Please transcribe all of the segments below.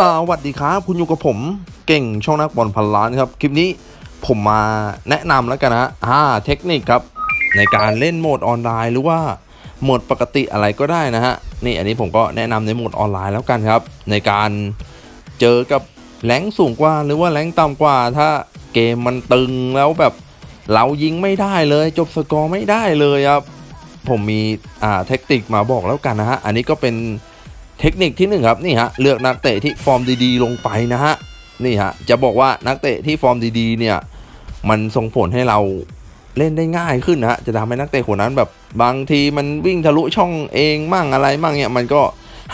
สวัสดีครับ คุณอยู่กับผมเก่งช่องนักบอลพันล้านครับ คลิปนี้ผมมาแนะนำแล้วกันนะอ่าเทคนิคครับ ในการเล่นโหมดออนไลน์หรือว่าโหมดปกติอะไรก็ได้นะฮะ นี่อันนี้ผมก็แนะนำในโหมดออนไลน์แล้วกันครับ ในการเจอกับแรงสูงกว่าหรือว่าแรงต่ำกว่า ถ้าเกมมันตึงแล้วแบบเรายิงไม่ได้เลย จบสกอร์ไม่ได้เลยครับ ผมมีอ่าเทคนิคมาบอกแล้วกันนะฮะ อันนี้ก็เป็น เทคนิคที่หนึ่งครับนี่ฮะเลือกนักเตะที่ฟอร์มดีๆ ลงไปนะฮะนี่ฮะจะบอกว่านักเตะที่ฟอร์มดีๆเนี่ยมันส่งผลให้เราเล่นได้ง่ายขึ้นนะฮะจะทำให้นักเตะคนนั้นแบบบางทีมันวิ่งทะลุช่องเองมั่งอะไรมั่งเนี่ยมันก็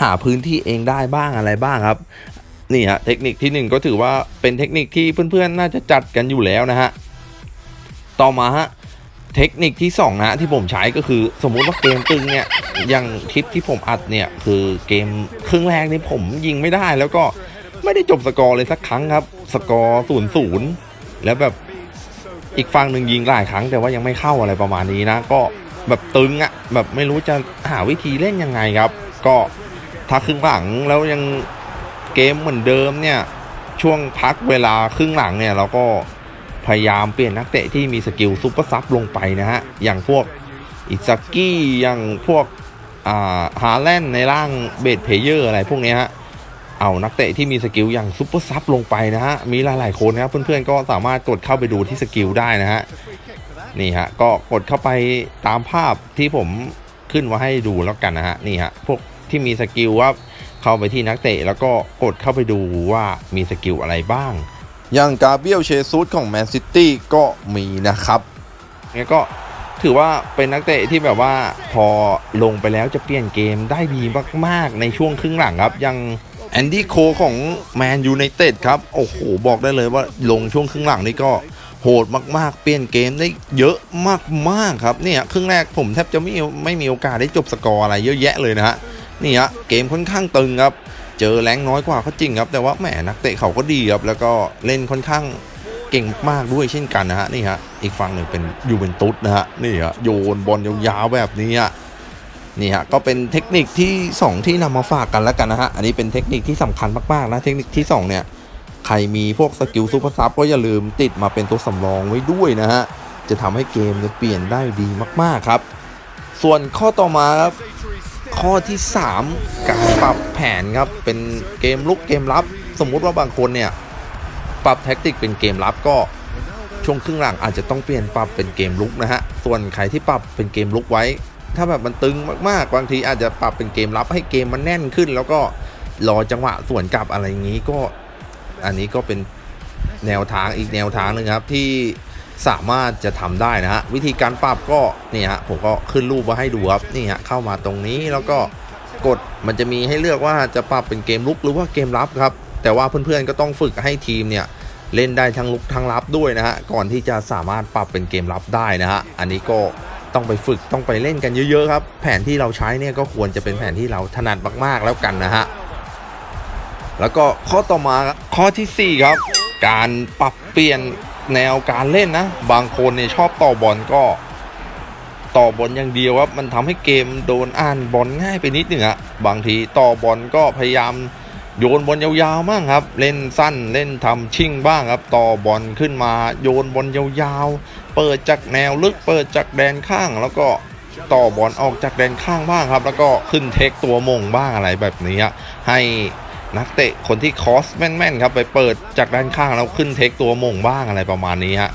หาพื้นที่เองได้บ้างอะไรบ้างครับนี่ฮะเทคนิคที่หนึ่งก็ถือว่าเป็นเทคนิคที่เพื่อนๆน่าจะจัดกันอยู่แล้วนะฮะต่อมาฮะ เทคนิคที่2นะที่ผมใช้ก็คือสมมุติว่าเกมตึงเนี่ยอย่างคลิปที่ผมอัดเนี่ยคือเกมครึ่งแรกนี่ผมยิงไม่ได้ แล้วก็ไม่ได้จบสกอร์เลยสักครั้งครับสกอร์ศูนย์ศูนย์แล้วแบบอีกฝั่งหนึ่งยิงหลายครั้ง แต่ว่ายังไม่เข้าอะไรประมาณนี้นะ ก็แบบตึงอะ่ะแบบไม่รู้จะหาวิธีเล่นยังไงครับ ก็ถ้าครึ่งหลังแล้วยังเกมเหมือนเดิมเนี่ยช่วงพักเวลาครึ่งหลังเนี่ยเราก็ พยายามเปลี่ยนนักเตะที่มีสกิลซุปเปอร์ซับลงไปนะฮะ อย่างพวกอิซากี้อย่างพวกอ่าฮาแลนในร่างเบดเพเยอร์อะไรพวกนี้ฮะ เอานักเตะที่มีสกิลอย่างซุปเปอร์ซับลงไปนะฮะ มีหลายๆคนนะครับเพื่อนๆก็สามารถกดเข้าไปดูที่สกิลได้นะฮะ นี่ฮะ ก็กดเข้าไปตามภาพที่ผมขึ้นมาให้ดูแล้วกันนะฮะ นี่ฮะ พวกที่มีสกิลว่าเข้าไปที่นักเตะแล้วก็กดเข้าไปดูว่ามีสกิลอะไรบ้าง อย่างกาเบียลเชซูสของแมนซิตี้ก็มีนะครับงั้นก็ถือว่าเป็นนักเตะที่แบบว่าพอลงไปแล้วจะเปลี่ยนเกมได้ดีมากๆในช่วงครึ่งหลังครับอย่างแอนดี้โคของแมนยูไนเต็ดครับ โอ้โห บอกได้เลยว่าลงช่วงครึ่งหลังนี่ก็โหดมาก ๆ เปลี่ยนเกมได้เยอะมาก ๆ ครับ เนี่ย ครึ่งแรกผมแทบจะไม่ไม่มีโอกาสได้จบสกอร์อะไรเยอะแยะเลยนะฮะนี่ฮะเกมค่อนข้างตึงครับ เจอแรงน้อยกว่าก็จริงครับ แต่ว่าแหมนักเตะเขาก็ดีครับแล้วก็เล่นค่อนข้างเก่งมากด้วยเช่นกันนะฮะนี่ฮะอีกฝั่งหนึ่งเป็นยูเวนตุสนะฮะนี่ฮะโยนบอลยาวๆแบบนี้ฮะนี่ฮะก็เป็นเทคนิคที่ 2 ที่นำมาฝากกันแล้วกันนะฮะอันนี้เป็นเทคนิคที่สำคัญมากๆนะเทคนิคที่ 2 เนี่ยใครมีพวกสกิลซูเปอร์ซับก็อย่าลืมติดมาเป็นตัวสำรองไว้ด้วยนะฮะจะทำให้เกมเนี่ยเปลี่ยนได้ดีมากๆครับ ส่วนข้อต่อมาครับ ข้อที่ 3 การปรับแผนครับ เป็นเกมลุกเกมรับ สมมุติว่าบางคนเนี่ย ปรับแท็กติกเป็นเกมรับก็ช่วงครึ่งหลังอาจจะต้องเปลี่ยนปรับเป็นเกมลุกนะฮะ ส่วนใครที่ปรับเป็นเกมลุกไว้ ถ้าแบบมันตึงมากๆ บางทีอาจจะปรับเป็นเกมรับให้เกมมันแน่นขึ้น แล้วก็รอจังหวะส่วนกลับอะไรอย่างนี้ก็ อันนี้ก็เป็นแนวทางอีกแนวทางหนึงครับที่ สามารถจะทำได้นะฮะวิธีการปรับก็นี่ฮะผมก็ขึ้นรูปมาให้ดูครับนี่ฮะเข้ามาตรงนี้แล้วก็กดมันจะมีให้เลือกว่าจะปรับเป็นเกมลุกหรือว่าเกมรับครับ แต่ว่าเพื่อนๆก็ต้องฝึกให้ทีมเนี่ยเล่นได้ทั้งลุกทั้งรับด้วยนะฮะก่อนที่จะสามารถปรับเป็นเกมรับได้นะฮะอันนี้ก็ต้องไปฝึกต้องไปเล่นกันเยอะๆครับ แผนที่เราใช้เนี่ยก็ควรจะเป็นแผนที่เราถนัดมากๆแล้วกันนะฮะแล้วก็ข้อต่อมาข้อทีสี่4 ครับ การปรับเปลี่ยน แนวการเล่นนะ บางคนเนี่ยชอบต่อบอลก็ต่อบอลอย่างเดียวครับมันทำให้เกมโดนอ่านบอลง่ายไปนิดหนึ่งอะบางทีต่อบอลก็พยายามโยนบอลยาวๆบ้างครับ เล่นสั้นเล่นทำชิ่งบ้างครับ ต่อบอลขึ้นมาโยนบอลยาวๆ เปิดจากแนวลึกเปิดจากแดนข้าง แล้วก็ต่อบอลออกจากแดนข้างบ้างครับ แล้วก็ขึ้นเทคตัวมงบ้างอะไรแบบนี้ให้ นักเตะคนที่คอสแม่นๆครับไปเปิดจากด้านข้างแล้วขึ้นเทคตัวมงบ้างอะไรประมาณนี้ฮะ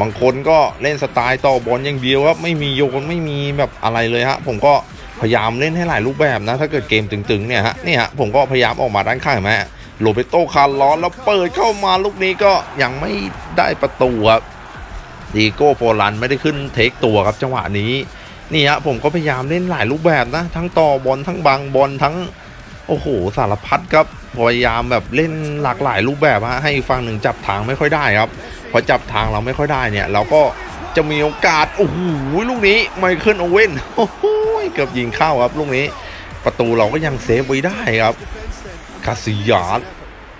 บางคนก็เล่นสไตล์ต่อบอลอย่างเดียวครับไม่มีโยนไม่มีแบบอะไรเลยฮะผมก็พยายามเล่นให้หลายรูปแบบนะ ถ้าเกิดเกมตึงๆเนี่ยฮะนี่ฮะผมก็พยายามออกมาด้านข้างเห็นไหมโรเบโตคาร์ลอสแล้วเปิดเข้ามาลูกนี้ก็ยังไม่ได้ประตูครับดีโก้โฟลันไม่ได้ขึ้นเทคตัวครับจังหวะนี้นี่ฮะผมก็พยายามเล่นหลายรูปแบบนะ ทั้งต่อบอลทั้งบังบอลทั้ง อ้โหสารพัดครับพยายามแบบเล่นหลากหลายรูปแบบฮะให้ฝั่งหนึ่งจับทางไม่ค่อยได้ครับพอจับทางเราไม่ค่อยได้เนี่ย เราก็จะมีโอกาสโอ้โหลูกนี้ไมเคิลโอเว่นโอ้โหเกือบยิงเข้าครับลูกนี้ ประตูเราก็ยังเซฟไว้ได้ครับคาซิยาส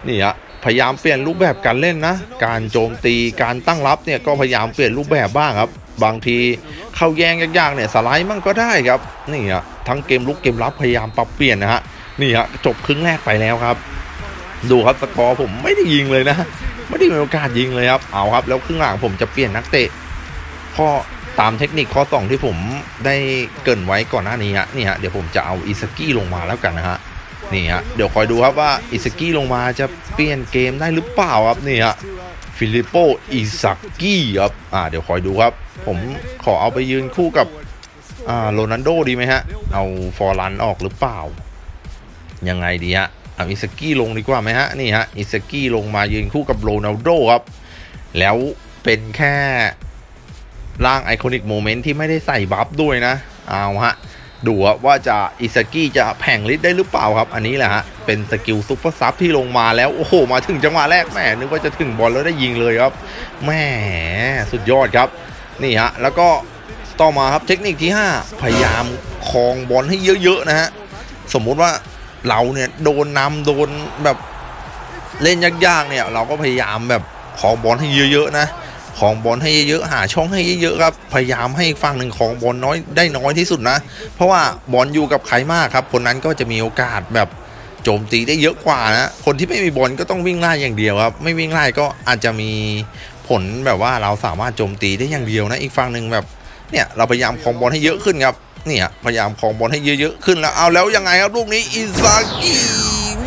นี่ฮะพยายามเปลี่ยนรูปแบบการเล่นนะ การโจมตีการตั้งรับเนี่ยก็พยายามเปลี่ยนรูปแบบบ้างครับ บางทีเข้าแย่งยากๆเนี่ยสไลด์มั่งก็ได้ครับนี่ฮะทั้งเกมลุกเกมรับพยายามปรับเปลี่ยนนะฮะ นี่ฮะจบครึ่งแรกไปแล้วครับ ดูครับสกอร์ผมไม่ได้ยิงเลยนะ ไม่ได้มีโอกาสยิงเลยครับเอาครับ แล้วครึ่งหลังผมจะเปลี่ยนนักเตะข้อตามเทคนิคข้อ 2 ที่ผมได้เกินไว้ก่อนหน้านี้ฮะนี่ฮะเดี๋ยวผมจะเอาอิสกี้ลงมาแล้วกันนะฮะนี่ฮะเดี๋ยวคอยดูครับว่าอิสกี้ลงมาจะเปลี่ยนเกมได้หรือเปล่าครับนี่ฮะฟิลิปโปอิซากี้ครับอ่าเดี๋ยวคอยดูครับ ผมขอเอาไปยืนคู่กับอ่าโรนัลโดดีไหมฮะ เอาฟอร์ลันออกหรือเปล่า ยังไงดีฮะเอาอิสกี้ลงดีกว่าไหมฮะนี่ฮะอิสกี้ลงมายืนคู่กับโรนัลโดครับ แล้วเป็นแค่ร่างไอคอนิกโมเมนต์ที่ไม่ได้ใส่บัฟด้วยนะ เอาฮะ ดูว่าจะอิสกี้จะแผงฤทธิ์ได้หรือเปล่าครับ อันนี้แหละฮะ เป็นสกิลซุปเปอร์ซับที่ลงมาแล้ว โอ้โห มาถึงจังหวะแรกแหมนึกว่าจะถึงบอลแล้วได้ยิงเลยครับแหมสุดยอดครับ นี่ฮะ แล้วก็ต่อมาครับเทคนิคที่ 5 พยายามคลองบอลให้เยอะ ๆ นะฮะ สมมุติว่า เราเนี่ยโดนนำโดนแบบเล่นยากๆเนี่ย เราก็พยายามแบบของบอลให้เยอะๆนะของบอลให้เยอะๆหาช่องให้เยอะๆครับพยายามให้ฝั่งหนึ่งของบอลน้อยได้น้อยที่สุดนะ เพราะว่าบอลอยู่กับใครมากครับ คนนั้นก็จะมีโอกาสแบบโจมตีได้เยอะกว่านะคนที่ไม่มีบอลก็ต้องวิ่งไล่อย่างเดียวครับ ไม่วิ่งไล่ก็อาจจะมีผลแบบว่าเราสามารถโจมตีได้อย่างเดียวนะอีกฝั่งหนึ่งแบบเนี่ยเราพยายามของบอลให้เยอะขึ้นครับ เนี่ยพยายามของบอลให้เยอะๆขึ้นแล้วเอาแล้วยังไงครับลูกนี้อิซากิ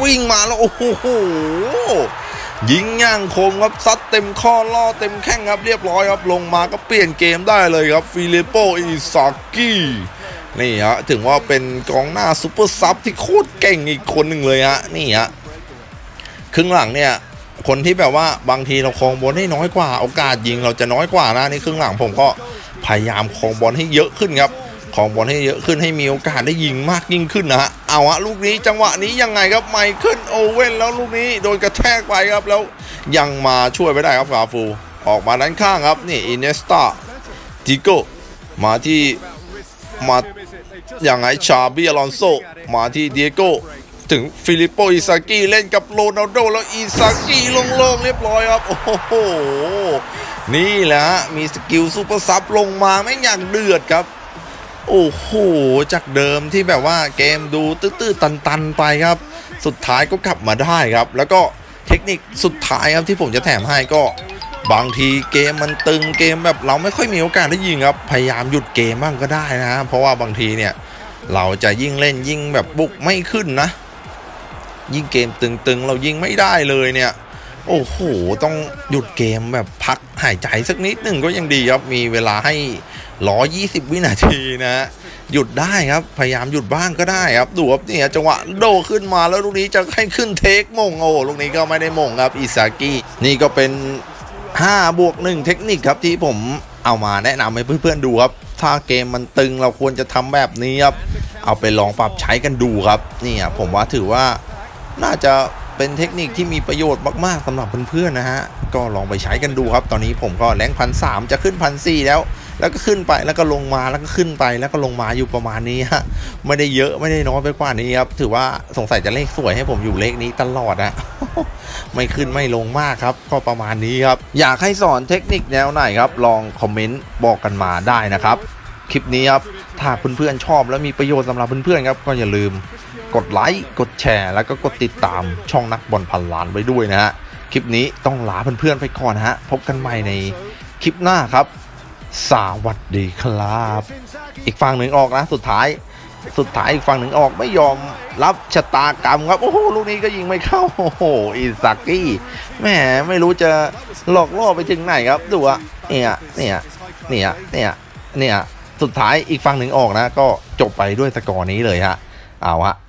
วิ่งมาแล้วโอ้โหยิงย่างคมครับซัดเต็มข้อล่อเต็มแข้งครับเรียบร้อยครับลงมาก็เปลี่ยนเกมได้เลยครับฟิลิปโปอิซากินี่ฮะถึงว่าเป็นกองหน้าซูเปอร์ซับที่โคตรเก่งอีกคนหนึ่งเลยฮะนี่ฮะครึ่งหลังเนี่ยคนที่แบบว่าบางทีเราครองบอลได้น้อยกว่า โอกาสยิงเราจะน้อยกว่านะนี่ครึ่งหลังผมก็พยายามครองบอลให้เยอะขึ้นครับ ของบอลให้เยอะขึ้นให้มีโอกาสได้ยิงมากยิ่งขึ้นนะฮะเอาฮะลูกนี้จังหวะนี้ยังไงครับไมเคิลโอเว่นแล้วลูกนี้โดนกระแทกไปครับแล้วยังมาช่วยไม่ได้ครับฟาฟู ออกมาด้านข้างครับนี่อินเนสตาจิโกมาที่มาอย่างไงชาบีอลอนโซมาที่เดียโกถึงฟิลิปโปอิซากิเล่นกับโรนัลโดแล้วอิซากิลงโล่งเรียบร้อยครับ โอ้โห นี่แหละฮะมีสกิลซูเปอร์ซับลงมาไม่อย่ากเดือดครับ โอ้โห จากเดิมที่แบบว่าเกมดูตื้อๆตันๆไปครับ สุดท้ายก็กลับมาได้ครับ แล้วก็เทคนิคสุดท้ายครับที่ผมจะแถมให้ก็ บางทีเกมมันตึงเกมแบบเราไม่ค่อยมีโอกาสได้ยิงครับ พยายามหยุดเกมบ้างก็ได้นะ เพราะว่าบางทีเนี่ยเราจะยิ่งเล่นยิ่งแบบบุกไม่ขึ้นนะ ยิ่งเกมตึงๆ เรายิงไม่ได้เลยเนี่ย โอ้โห ต้องหยุดเกมแบบพักหายใจสักนิดหนึ่งก็ยังดีครับ มีเวลาให้120วินาทีนะฮะหยุดได้ครับ พยายามหยุดบ้างก็ได้ครับ ดูครับเนี่ยจังหวะโดขึ้นมาแล้วลูกนี้จะให้ขึ้นเทคมงโอ้ลูกนี้ก็ไม่ได้มงครับอิซากินี่ก็เป็น5บวก1เทคนิคครับที่ผมเอามาแนะนำให้เพื่อนๆดูครับ ถ้าเกมมันตึงเราควรจะทำแบบนี้ครับ เอาไปลองปรับใช้กันดูครับ นี่อะผมว่าถือว่าน่าจะ เป็นเทคนิคที่มีประโยชน์มากๆสำหรับเพื่อนๆนะฮะ ก็ลองไปใช้กันดูครับ ตอนนี้ผมก็แรงพันสามจะขึ้นพันสี่แล้ว แล้วก็ขึ้นไปแล้วก็ลงมาแล้วก็ขึ้นไปแล้วก็ลงมาอยู่ประมาณนี้ฮะ ไม่ได้เยอะไม่ได้น้อยไปกว่านี้ครับ ถือว่าสงสัยจะเลขสวยให้ผมอยู่เลขนี้ตลอดอะไม่ขึ้นไม่ลงมากครับ ก็ประมาณนี้ครับ อยากให้สอนเทคนิคแนวไหนครับ ลองคอมเมนต์บอกกันมาได้นะครับ คลิปนี้ครับ ถ้าเพื่อนๆชอบและมีประโยชน์สำหรับเพื่อนๆครับ ก็อย่าลืม กดไลค์ กดแชร์ แล้วก็กดติดตามช่องนักบอลพันล้านไว้ด้วยนะฮะ คลิปนี้ต้องลาเพื่อนๆไปก่อนฮะ พบกันใหม่ในคลิปหน้าครับ สวัสดีครับ อีกฝั่งหนึ่งออกนะ สุดท้าย สุดท้ายอีกฝั่งหนึ่งออกไม่ยอมรับชะตากรรมครับ โอ้โห ลูกนี้ก็ยิงไม่เข้า โอ้โห อิซากี้แหมไม่รู้จะหลอกล่อไปถึงไหนครับ ดูอะเนี่ยเนี่ยเนี่ยเนี่ยเนี่ยสุดท้ายอีกฝั่งหนึ่งออกนะ ก็จบไปด้วยสกอร์นี้เลยฮะ เอาฮะ